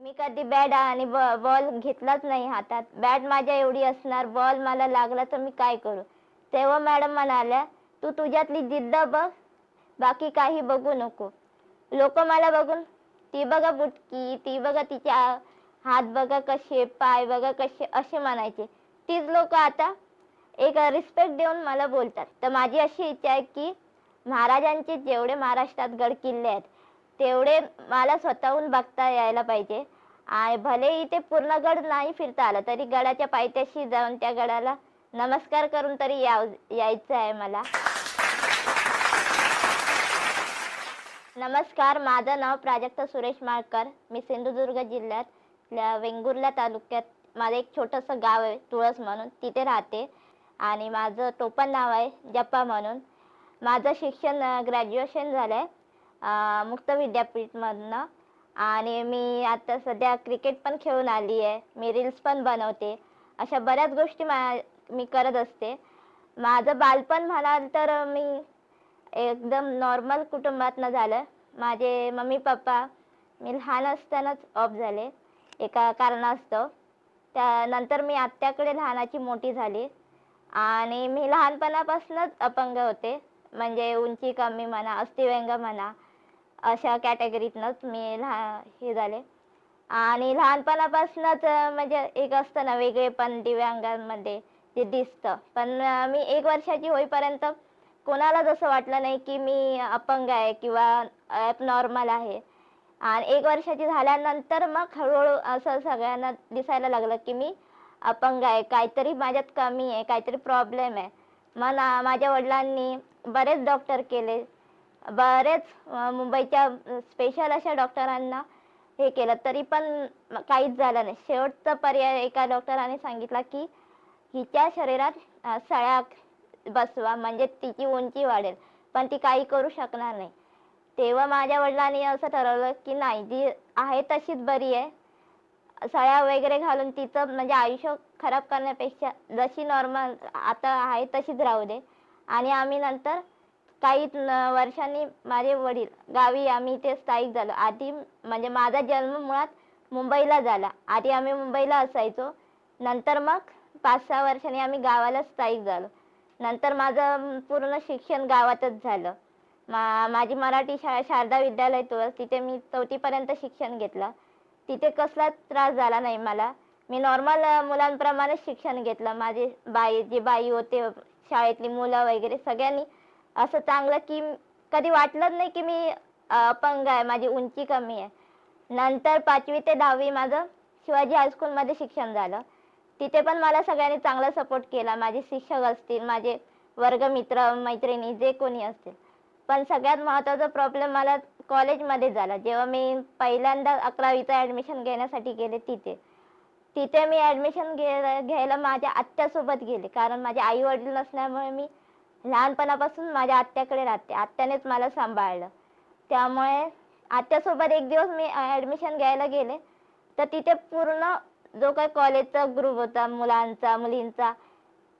मी कधी बॅट आणि बॉल घेतलाच नाही हातात. बॅट माझ्या एवढी असणार बॉल मला लागला तर मी काय करू? तेव्हा मॅडम म्हणाल्या तू तुझ्यातली जिद्द बघ बाकी काही बघू नको. लोक मला बघून ती बघा बुटकी ती बघा तिच्या हात बघा कसे पाय बघा कसे असे म्हणायचे. तीच लोक आता एक रिस्पेक्ट देऊन मला बोलतात. तर माझी अशी इच्छा आहे की महाराजांचे जेवढे महाराष्ट्रात गड किल्ले आहेत तेवढे मला स्वतःहून बघता यायला पाहिजे. आणि भले इथे पूर्ण गड नाही फिरता आलं तरी गडाच्या पायथ्याशी जाऊन त्या गडाला नमस्कार करून तरी याव यायचं आहे मला. नमस्कार माझं नाव प्राजक्ता सुरेश माळकर. मी सिंधुदुर्ग जिल्ह्यातल्या वेंगुर्ला तालुक्यात माझं एक छोटंसं गाव आहे तुळस म्हणून. तिथे राहते आणि माझं टोपण नाव आहे जप्पा म्हणून. माझं शिक्षण ग्रॅज्युएशन झालं आहे मुक्त विद्यापीठमधनं. आणि मी आता सध्या क्रिकेट पण खेळून आली आहे. मी रील्स पण बनवते. अशा बऱ्याच गोष्टी मा मी करत असते. माझं बालपण म्हणाल तर मी एकदम नॉर्मल कुटुंबातनं झालं. माझे मम्मी पप्पा मी लहान असतानाच ऑफ झाले. एका कारणास्तव. त्यानंतर मी आत्याकडे लहानाची मोठी झाली. आणि मी लहानपणापासूनच अपंग होते. म्हणजे उंची कमी म्हणा अस्थिव्यंग म्हणा अशा कॅटेगरीतनंच मी लहा हे झाले. आणि लहानपणापासूनच म्हणजे एक असतं ना वेगळे पण दिव्यांगांमध्ये ते दिसतं. पण मी एक वर्षाची होईपर्यंत कोणाला जसं वाटलं नाही की मी अपंग आहे किंवा नॉर्मल आहे. आणि एक वर्षाची झाल्यानंतर मग हळूहळू असं सगळ्यांना दिसायला लागलं की मी अपंग आहे. काहीतरी माझ्यात कमी आहे काहीतरी प्रॉब्लेम आहे. मग माझ्या वडिलांनी बरेच डॉक्टर केले. बरेच मुंबईच्या स्पेशल अशा डॉक्टरांना हे केलं. तरी पण काहीच झालं नाही. शेवटचा पर्याय एका डॉक्टरांनी सांगितला की हिच्या शरीरात सळ्या बसवा. म्हणजे तिची उंची वाढेल. पण ती काही करू शकणार नाही. तेव्हा माझ्या वडिलांनी असं ठरवलं की नाही जी आहे तशीच बरी आहे. सळ्या वगैरे घालून तिचं म्हणजे आयुष्य खराब करण्यापेक्षा जशी नॉर्मल आता आहे तशीच राहू दे. आणि आम्ही नंतर काही वर्षांनी माझे वडील गावी आम्ही इथे स्थायिक झालो. आधी म्हणजे माझा जन्म मुळात मुंबईला झाला. आधी आम्ही मुंबईला असायचो. नंतर मग पाच सहा वर्षांनी आम्ही गावाला स्थायिक झालो. नंतर माझं पूर्ण शिक्षण गावातच झालं. मा माझी मराठी शाळा शारदा विद्यालय तुळस तिथे मी चौथीपर्यंत शिक्षण घेतलं. तिथे कसलाच त्रास झाला नाही मला. मी नॉर्मल मुलांप्रमाणे शिक्षण घेतलं. माझे बाई जे बाई होते शाळेतली मुलं वगैरे सगळ्यांनी असं चांगलं की कधी वाटलंच नाही की मी अपंग आहे माझी उंची कमी आहे. नंतर पाचवी ते दहावी माझं शिवाजी हायस्कूलमध्ये शिक्षण झालं. तिथे पण मला सगळ्यांनी चांगला सपोर्ट केला. माझे शिक्षक असतील माझे वर्गमित्र मैत्रिणी जे कोणी असतील. पण सगळ्यात महत्त्वाचा प्रॉब्लेम मला कॉलेजमध्ये झाला. जेव्हा मी पहिल्यांदा अकरावीचं ॲडमिशन घेण्यासाठी गेले तिथे. तिथे मी ॲडमिशन घे घ्यायला माझ्या आत्यासोबत गेले. कारण माझे आई वडील नसल्यामुळे मी लहानपणापासून माझ्या आत्याकडे राहते. आत्यानेच मला सांभाळलं. त्यामुळे आत्यासोबत एक दिवस मी ॲडमिशन घ्यायला गेले. तर तिथे पूर्ण जो काही कॉलेजचा ग्रुप होता मुलांचा मुलींचा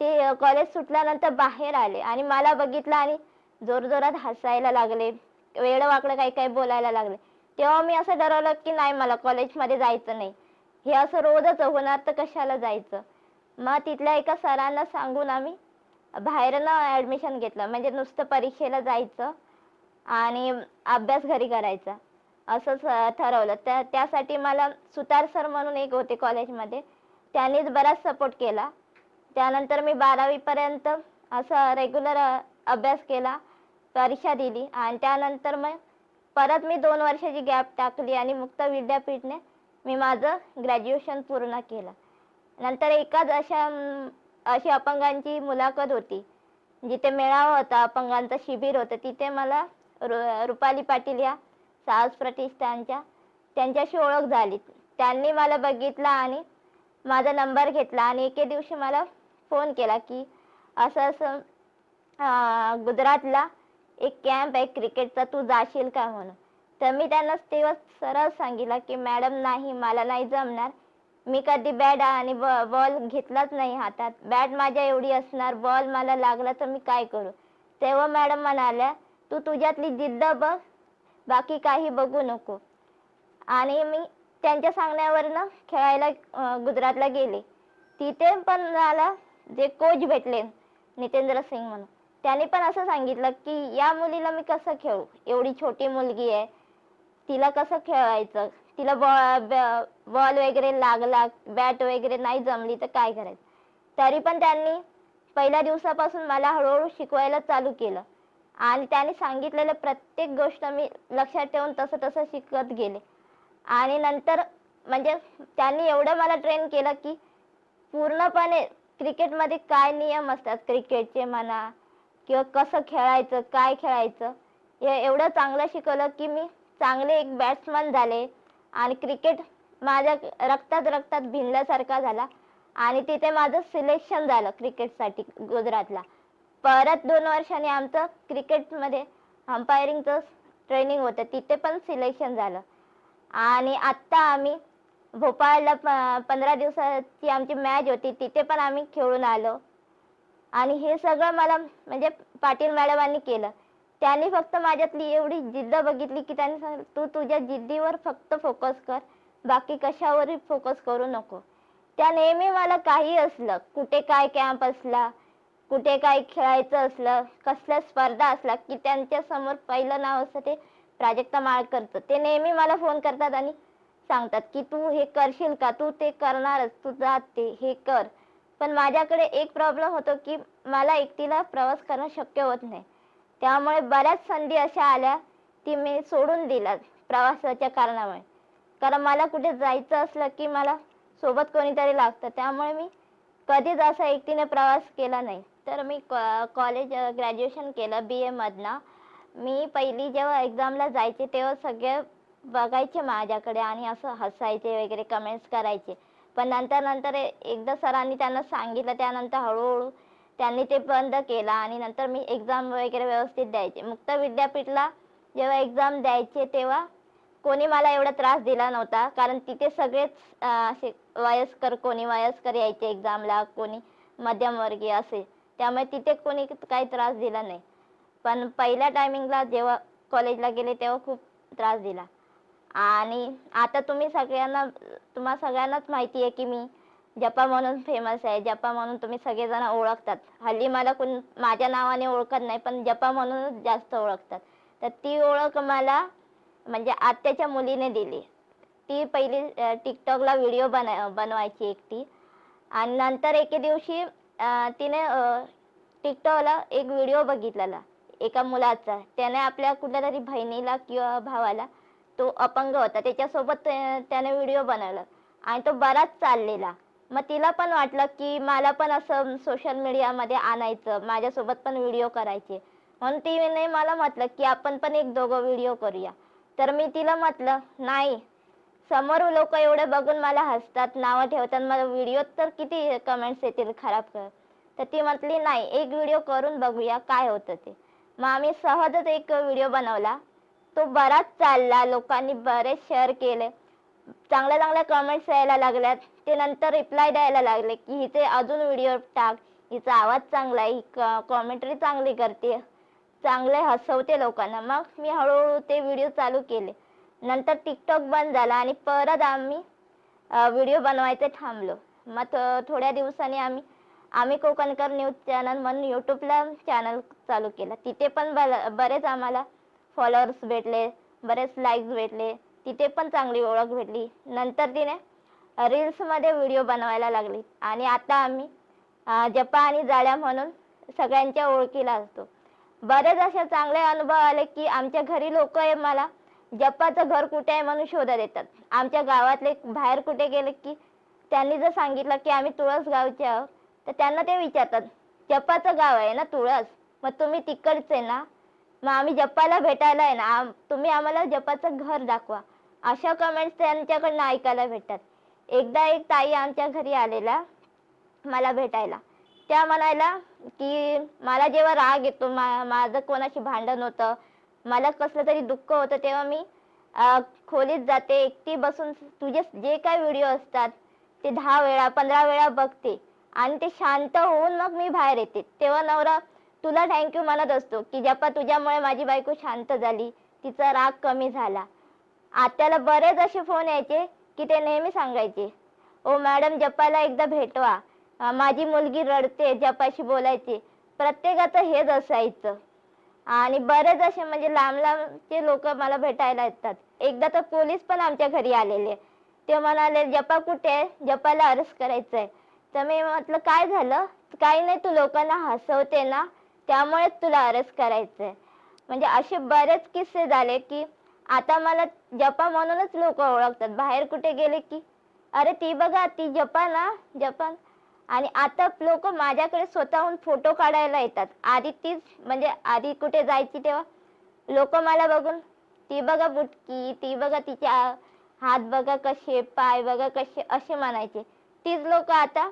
ते कॉलेज सुटल्यानंतर बाहेर आले आणि मला बघितलं आणि जोरजोरात हसायला लागले. वेळ वाकडं काही काही बोलायला लागले. तेव्हा मी असं ठरवलं की नाही मला कॉलेजमध्ये जायचं नाही. हे असं रोजच होणार तर कशाला जायचं? मग तिथल्या एका सरांना सांगून आम्ही बाहेरनं ॲडमिशन घेतलं. म्हणजे नुसतं परीक्षेला जायचं आणि अभ्यास घरी करायचा. असंच ठरवलं. त्या त्यासाठी मला सुतार सर म्हणून एक होते कॉलेजमध्ये. त्यांनीच बराच सपोर्ट केला. त्यानंतर मी बारावीपर्यंत असं रेग्युलर अभ्यास केला परीक्षा दिली. आणि त्यानंतर मग परत मी दोन वर्षाची गॅप टाकली आणि मुक्त विद्यापीठने मी माझं ग्रॅज्युएशन पूर्ण केलं. नंतर एकाच अशा अशी अपंगांची मुलाखत होती. जिथे मेळावा होता अपंगांचं शिबिर होतं तिथे मला रु रुपाली पाटील या साहस प्रतिष्ठानच्या त्यांच्याशी ओळख झाली. त्यांनी मला बघितला आणि माझा नंबर घेतला आणि एके दिवशी मला फोन केला की असं असं गुजरातला एक कॅम्प आहे क्रिकेटचा तू जाशील का म्हणून. तर मी त्यांना तेव्हा सरळ सांगितलं की मॅडम नाही मला नाही जमणार. मी कधी बॅट आणि बॉल घेतलाच नाही हातात. बॅट माझ्या एवढी असणार बॉल मला लागला तर मी काय करू? तेव्हा मॅडम म्हणाल्या तू तुझ्यातली जिद्द बघ बाकी काही बघू नको. आणि मी त्यांच्या सांगण्यावरनं खेळायला गुजरातला गेले. तिथे पण मला जे कोच भेटले नितेंद्र सिंग म्हणून. त्यांनी पण असं सांगितलं की या मुलीला मी कसं खेळू? एवढी छोटी मुलगी आहे. तिला कसं खेळायचं? तिला बॉ बॉल वगैरे लागला बॅट वगैरे नाही जमली तर काय करायचं? तरी पण त्यांनी पहिल्या दिवसापासून मला हळूहळू शिकवायला चालू केलं. आणि त्यांनी सांगितलेलं प्रत्येक गोष्ट मी लक्षात ठेवून तसं तसं शिकत गेले. आणि नंतर म्हणजे त्यांनी एवढं मला ट्रेन केलं की पूर्णपणे क्रिकेटमध्ये काय नियम असतात? क्रिकेटचे म्हणा किंवा कसं खेळायचं काय खेळायचं? हे एवढं चांगलं शिकवलं की मी चांगले एक बॅट्समन झाले. आणि क्रिकेट माझ्या रक्तात रक्तात भिनल्यासारखा झाला. आणि तिथे माझं सिलेक्शन झालं क्रिकेटसाठी गुजरातला. परत दोन वर्षांनी आमचं क्रिकेटमध्ये अंपायरिंगचं ट्रेनिंग होतं. तिथे पण सिलेक्शन झालं. आणि आत्ता आम्ही भोपाळला प पंधरा दिवसाची आमची मॅच होती. तिथे पण आम्ही खेळून आलो. आणि हे सगळं मला म्हणजे पाटील मॅडमांनी केलं. त्यांनी फक्त माझ्यातली एवढी जिद्द बघितली की त्यांनी सांगितलं तू तुझ्या जिद्दीवर फक्त फोकस कर. बाकी कशावरही फोकस करू नको. त्या नेहमी मला काही असलं कुठे काय कॅम्प असला कुठे काय खेळायचं असलं कसल्या स्पर्धा असला की त्यांच्यासमोर पहिलं नाव असतं ते प्राजक्ता माळकरचं ते नेहमी मला फोन करतात आणि सांगतात की तू हे करशील का? तू ते करणारच तू जाते हे कर. पण माझ्याकडे एक प्रॉब्लेम होतो की मला एकटीला प्रवास करणं शक्य होत नाही. त्यामुळे बऱ्याच संधी अशा आल्या की मी सोडून दिल्या प्रवासाच्या कारणामुळे. कारण मला कुठे जायचं असलं की मला सोबत कोणीतरी लागतं. त्यामुळे मी कधीच असा एकटीने प्रवास केला नाही. तर मी कॉलेज ग्रॅज्युएशन केलं बी एमधनं मी पहिली जेव्हा एक्झामला जायचे तेव्हा सगळे बघायचे माझ्याकडे आणि असं हसायचे वगैरे कमेंट्स करायचे. पण नंतर नंतर एकदा सरांनी त्यांना सांगितलं त्यानंतर हळूहळू त्यांनी ते बंद केलं आणि नंतर मी एक्झाम वगैरे व्यवस्थित द्यायचे. मुक्त विद्यापीठला जेव्हा एक्झाम द्यायचे तेव्हा कोणी मला एवढा त्रास दिला नव्हता. कारण तिथे सगळेच असे वयस्कर कोणी वयस्कर यायचे एक्झामला कोणी मध्यमवर्गीय असे. त्यामुळे तिथे कोणी काही त्रास दिला नाही. पण पहिल्या टायमिंगला जेव्हा कॉलेजला गेले तेव्हा खूप त्रास दिला. आणि आता तुम्ही सगळ्यांना तुम्हा सगळ्यांनाच माहिती आहे की मी जपा म्हणून फेमस आहे जपा म्हणून तुम्ही सगळेजण ओळखतात. हल्ली मला कोण माझ्या नावाने ओळखत नाही पण जपा म्हणूनच जास्त ओळखतात. तर ती ओळख मला म्हणजे आत्याच्या मुलीने दिली. ती पहिली टिकटॉकला व्हिडिओ बना बनवायची एकटी. आणि नंतर एके दिवशी तिने टिकटॉकला एक व्हिडिओ बघितलेला एका मुलाचा. त्याने आपल्या कुठल्या तरी बहिणीला किंवा भावाला तो अपंग होता. त्याच्यासोबत त्याने व्हिडिओ बनवला. आणि तो बराच चाललेला. मग तिला पण वाटलं की मला पण असं सोशल मीडियामध्ये आणायचं. माझ्यासोबत पण व्हिडिओ करायचे. म्हणून तिने मला म्हटलं की आपण पण एक दोघं व्हिडिओ करूया. तर मी तिला म्हटलं नाही समोर लोक एवढं बघून मला हसतात नावं ठेवतात मला व्हिडिओ तर किती कमेंट्स येतील खराब कर. तर ती म्हटली नाही एक व्हिडिओ करून बघूया काय होतं ते. मग आम्ही सहजच एक व्हिडिओ बनवला. तो बराच चालला लोकांनी बरेच शेअर केले. चांगल्या चांगल्या कमेंट्स यायला लागल्यात. ते नंतर रिप्लाय द्यायला लागले की हिचे अजून व्हिडिओ टाक हिचा आवाज चांगला आहे ही कॉमेंट्री चांगली करते. चांगले हसवते लोकांना. मग मी हळूहळू ते व्हिडिओ चालू केले. नंतर टिकटॉक बंद झाला आणि परत आम्ही व्हिडिओ बनवायचे थांबलो. मग थो- थोड्या दिवसांनी आम्ही आम्ही कोकणकर न्यूज चॅनल म्हणून यूट्यूबला चॅनल चालू केला. तिथे पण बरेच आम्हाला फॉलोअर्स भेटले बरेच लाईक्स भेटले. तिथे पण चांगली ओळख भेटली. नंतर तिने रील्समध्ये व्हिडिओ बनवायला लागली. आणि आता आम्ही जपा आणि जाळ्या म्हणून सगळ्यांच्या ओळखीला असतो. बरेच असे चांगले अनुभव आले की आमच्या घरी लोक आहे मला. जपाचं घर कुठे आहे म्हणून शोधत येतात. आमच्या गावातले बाहेर कुठे गेले की त्यांनी जर सांगितलं की आम्ही तुळस गावचे आहोत तर त्यांना ते विचारतात. जपाचं गाव आहे ना तुळस? मग तुम्ही तिकडचे ना. मग आम्ही जपाला भेटायला आहे ना. आम- तुम्ही आम्हाला जपाचं घर दाखवा. अशा कमेंट्स त्यांच्याकडनं ऐकायला भेटतात. एकदा एक ताई आमच्या घरी आलेला मला भेटायला. त्या म्हणायला की मला जेव्हा राग येतो मा माझं कोणाशी भांडण होतं मला कसलं तरी दुःख होतं तेव्हा मी खोलीत जाते एकटी बसून तुझे जे काय व्हिडिओ असतात ते दहा वेळा पंधरा वेळा बघते आणि ते शांत होऊन मग मी बाहेर येते. तेव्हा नवरा तुला थँक्यू म्हणत असतो की जपा तुझ्यामुळे माझी बायको शांत झाली तिचा राग कमी झाला. आत्याला बरेच असे फोन यायचे की ते नेहमी सांगायचे ओ मॅडम जपाला एकदा भेटवा. माझी मुलगी रडते जपाशी बोलायची. प्रत्येकाचं हेच असायचं. आणि बरेच असे म्हणजे लांब लांबचे लोक मला भेटायला येतात. एकदा तर पोलीस पण आमच्या घरी आलेले. ते म्हणाले जपा कुठे? आहे जपाला अरेस्ट करायचंय. तर मी म्हटलं काय झालं? काही नाही तू लोकांना हसवते ना त्यामुळेच तुला अरेस्ट करायचंय. म्हणजे असे बरेच किस्से झाले की आता मला जपा म्हणूनच लोक ओळखतात. बाहेर कुठे गेले की अरे ती बघा ती जपा ना जपान आणि आता लोक माझ्याकडे स्वतःहून फोटो काढायला येतात. आधी तीच म्हणजे आधी कुठे जायची तेव्हा? लोक मला बघून ती बघा बुटकी ती बघा तिच्या हात बघा कसे पाय बघा कसे असे म्हणायचे. तीच लोक आता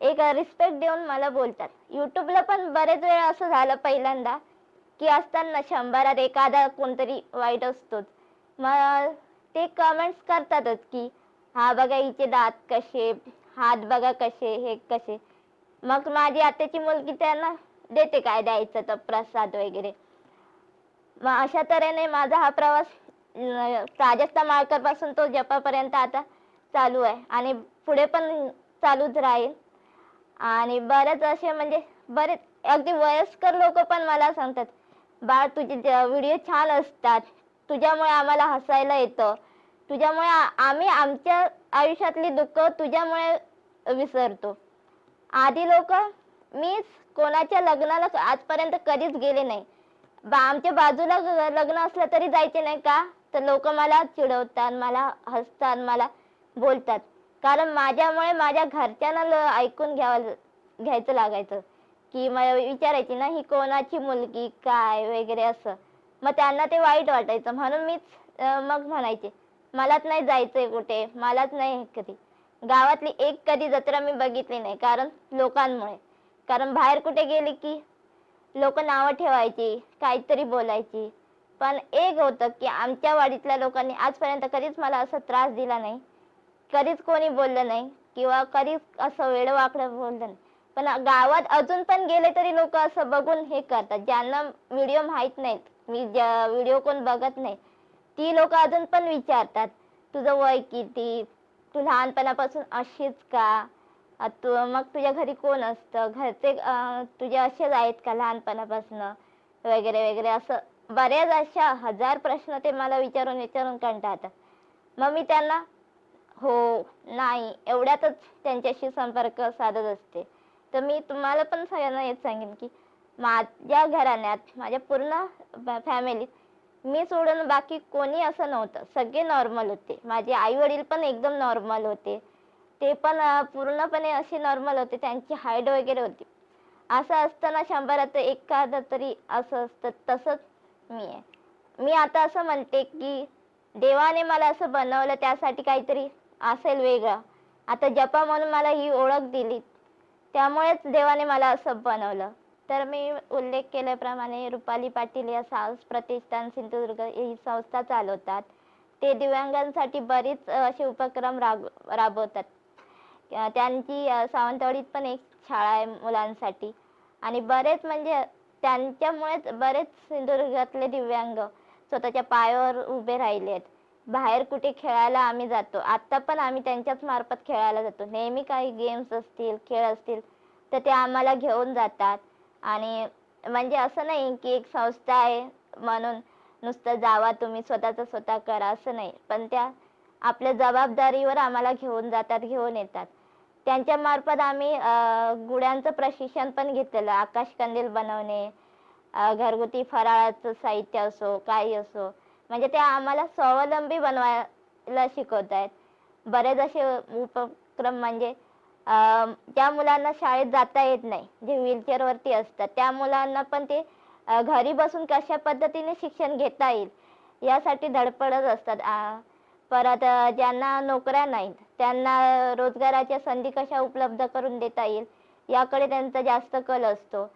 एक रिस्पेक्ट देऊन मला बोलतात. युट्यूबला पण बरेच वेळा असं झालं पहिल्यांदा की असताना शंभरात एखादा कोणतरी वाईट असतोच. मग ते कमेंट्स करतातच की हा बघा हिचे दात कसे हात बघा कसे हे कसे. मग माझी आत्याची मुलगी त्यांना देते काय द्यायचं तर प्रसाद वगैरे. मग अशा तऱ्हेने माझा हा प्रवास राजस्थान प्राजक्ता माळकरपासून तो जपापर्यंत आता चालू आहे. आणि पुढे पण चालूच राहील. आणि बरेच असे म्हणजे बरेच अगदी वयस्कर लोक पण मला सांगतात बाळ तुझे व्हिडिओ छान असतात. तुझ्यामुळे आम्हाला हसायला येतं. तुझ्यामुळे आम्ही आमच्या आयुष्यातली दुःख तुझ्यामुळे विसरतो. आधी लोक मीच कोणाच्या लग्नाला आजपर्यंत कधीच गेले नाही. बा आमच्या बाजूला लग्न असलं तरी जायचे नाही का? तर लोक मला चिडवतात मला हसतात मला बोलतात. कारण माझ्यामुळे माझ्या घरच्यांना ल- ऐकून घ्यावं घ्यायचं लागायचं. की मला विचारायची ना ही कोणाची मुलगी? काय? वगैरे असं. मग त्यांना ते वाईट वाटायचं. म्हणून मीच मग म्हणायचे मलाच नाही जायचंय कुठे मलाच नाही कधी. गावातली एक कधी जत्रा मी बघितली नाही कारण लोकांमुळे. कारण बाहेर कुठे गेले की लोक नावं ठेवायची काहीतरी बोलायची. पण एक होतं की आमच्या वाडीतल्या लोकांनी आजपर्यंत कधीच मला असा त्रास दिला नाही. कधीच कोणी बोललं नाही किंवा कधीच असं वेडवाकडं बोललं नाही. पण गावात अजून पण गेले तरी लोक असं बघून हे करतात. ज्यांना व्हिडिओ माहीत नाहीत मी ज्या व्हिडिओ कोण बघत नाही ती लोक अजून पण विचारतात तुझं वय किती? तू लहानपणापासून अशीच का? तू मग तुझ्या घरी कोण असतं? घरचे तुझे असेच आहेत का लहानपणापासून? वगैरे वगैरे असं बऱ्याच अशा हजार प्रश्न ते मला विचारून विचारून कंटाळतात. मग मी त्यांना हो नाही एवढ्यातच त्यांच्याशी संपर्क साधत असते. तर मी तुम्हाला पण सगळ्यांना हेच सांगेन की माझ्या घराण्यात माझ्या पूर्ण फॅमिलीत मी सोडून बाकी कोणी असं नव्हतं. सगळे नॉर्मल होते. माझे आई वडील पण एकदम नॉर्मल होते. ते पण पूर्णपणे असे नॉर्मल होते. त्यांची हाईट वगैरे होती. असं असताना शंभरात एखादं तरी असं असतं. तसंच मी आहे. मी आता असं म्हणते की देवाने मला असं बनवलं त्यासाठी काहीतरी असेल वेगळं. आता जपा म्हणून मला ही ओळख दिली. त्यामुळेच देवाने मला असं बनवलं. तर मी उल्लेख केल्याप्रमाणे रुपाली पाटील या साहस प्रतिष्ठान सिंधुदुर्ग ही संस्था चालवतात. ते दिव्यांगांसाठी बरीच असे उपक्रम राब राबवतात. त्यांची सावंतवाडीत पण एक शाळा आहे मुलांसाठी. आणि बरेच म्हणजे त्यांच्यामुळेच बरेच सिंधुदुर्गातले दिव्यांग स्वतःच्या पायावर उभे राहिले आहेत. बाहेर कुठे खेळायला आम्ही जातो. आत्ता पण आम्ही त्यांच्याच मार्फत खेळायला जातो. नेहमी काही गेम्स असतील खेळ असतील तर ते आम्हाला घेऊन जातात. आणि म्हणजे असं नाही की एक संस्था आहे म्हणून नुसतं जावा तुम्ही स्वतःचं स्वतः करा असं नाही. पण त्या आपल्या जबाबदारीवर आम्हाला घेऊन जातात घेऊन येतात. त्यांच्या मार्फत आम्ही अं, गुड्यांचं प्रशिक्षण पण घेतलेलं. आकाश कंदील बनवणे घरगुती फराळाचं साहित्य असो काही असो. म्हणजे ते आम्हाला स्वावलंबी बनवायला शिकवत आहेत बरेच असे उपक्रम म्हणजे ज्या मुलांना शाळेत जाता येत नाही जे व्हीलचेअर वरती असतात. त्या मुलांना पण ते घरी बसून कशा पद्धतीने शिक्षण घेता येईल यासाठी धडपडत असतात. परत ज्यांना नोकऱ्या नाहीत त्यांना रोजगाराच्या संधी कशा उपलब्ध करून देता येईल याकडे त्यांचा जास्त कल असतो.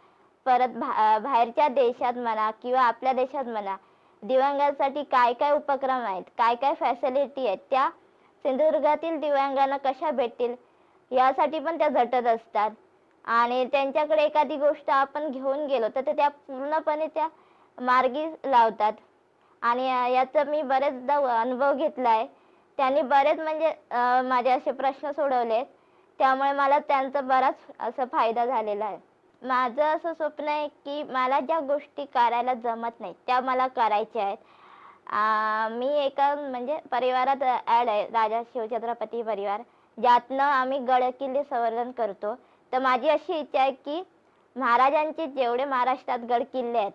परत भा बाहेरच्या देशात म्हणा किंवा आपल्या देशात म्हणा दिव्यांगांसाठी काय काय उपक्रम आहेत काय काय फॅसिलिटी आहेत त्या सिंधुदुर्गातील दिव्यांगांना कशा भेटतील यासाठी पण त्या झटत असतात. आणि त्यांच्याकडे एखादी गोष्ट आपण घेऊन गेलो तर ते त्या पूर्णपणे त्या मार्गी लावतात. आणि याचा मी बरेचदा अनुभव घेतला आहे त्यांनी बरेच म्हणजे माझे असे प्रश्न सोडवले त्यामुळे मला त्यांचा बराच असा फायदा झालेला आहे. माझं असं स्वप्न आहे की मला ज्या गोष्टी करायला जमत नाही त्या मला करायच्या आहेत. मी एका म्हणजे परिवारात ॲड आहे राजा शिवछत्रपती परिवार. ज्यातनं आम्ही गडकिल्ले संवर्धन करतो. तर माझी अशी इच्छा आहे की महाराजांचे जेवढे महाराष्ट्रात गडकिल्ले आहेत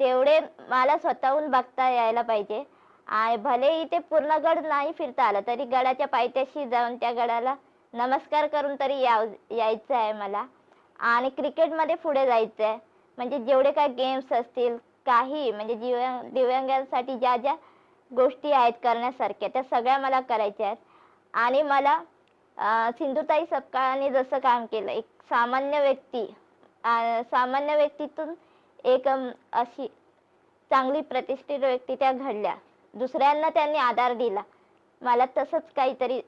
तेवढे मला स्वतःहून बघता यायला पाहिजे. आणि भले इथे पूर्ण गड नाही फिरता आलं तरी गडाच्या पायथ्याशी जाऊन त्या गडाला नमस्कार करून तरी याव यायचं आहे मला. आणि क्रिकेटमध्ये पुढे जायचं आहे. म्हणजे जेवढे काय गेम्स असतील काही म्हणजे दिव्यांग दिव्यांगांसाठी ज्या ज्या गोष्टी आहेत करण्यासारख्या त्या सगळ्या मला करायच्या आहेत. आणि मला सिंधुताई सपकाळाने जसं काम केलं एक सामान्य व्यक्ती सामान्य व्यक्तीतून एक अशी चांगली प्रतिष्ठित व्यक्ती त्या घडल्या. दुसऱ्यांना त्यांनी आधार दिला. मला तसंच काहीतरी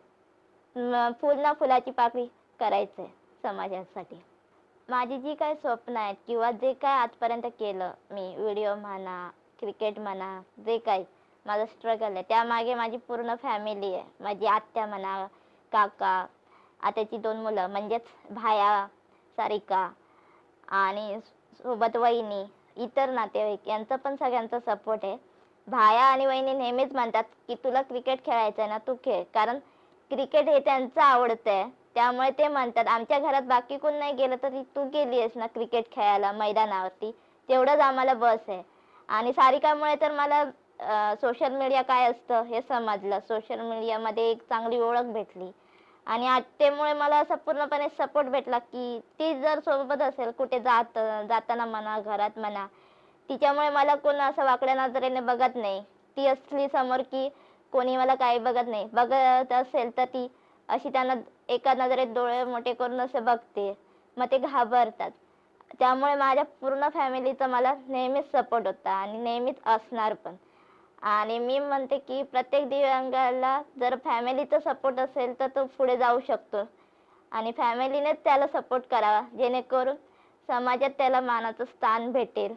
फुल ना फुलाची पाकळी करायचंय समाजासाठी. माझी जी काही स्वप्न आहेत किंवा जे काय आजपर्यंत केलं मी व्हिडिओ म्हणा क्रिकेट म्हणा जे काही माझं स्ट्रगल आहे त्यामागे माझी पूर्ण फॅमिली आहे. माझी आत्या म्हणा काका आत्याची दोन मुलं म्हणजेच भाया सारिका आणि सोबत वहिनी इतर नातेवाईक यांचा पण सगळ्यांचा सपोर्ट आहे. भाया आणि वहिनी नेहमीच म्हणतात की तुला क्रिकेट खेळायचं आहे ना तू खेळ. कारण क्रिकेट हे त्यांचं आवडतं आहे त्यामुळे ते म्हणतात आमच्या घरात बाकी कोण नाही गेलं तरी तू गेली आहेस ना क्रिकेट खेळायला मैदानावरती. तेवढंच आम्हाला बस आहे. आणि सारिकामुळे तर मला सोशल मीडिया काय असतं हे समजलं. सोशल मीडियामध्ये एक चांगली ओळख भेटली. आणि आत्तेमुळे मला असा पूर्णपणे सपोर्ट भेटला की ती जर सोबत असेल कुठे जात जाताना म्हणा घरात म्हणा तिच्यामुळे मला कोण असं वाकड्या नजरेने बघत नाही. ती असली समोर की कोणी मला काही बघत नाही. बघत असेल तर ती अशी त्यांना एका नजरेत डोळे मोठे करून असे बघते. मग ते घाबरतात. त्यामुळे माझ्या पूर्ण फॅमिलीचा मला नेहमीच सपोर्ट होता आणि नेहमीच असणार पण. आणि मी म्हणते की प्रत्येक दिव्यांगाला जर फॅमिलीचा सपोर्ट असेल तर तो पुढे जाऊ शकतो. आणि फॅमिलीनेच त्याला सपोर्ट करावा जेणेकरून समाजात त्याला मानाचं स्थान भेटेल.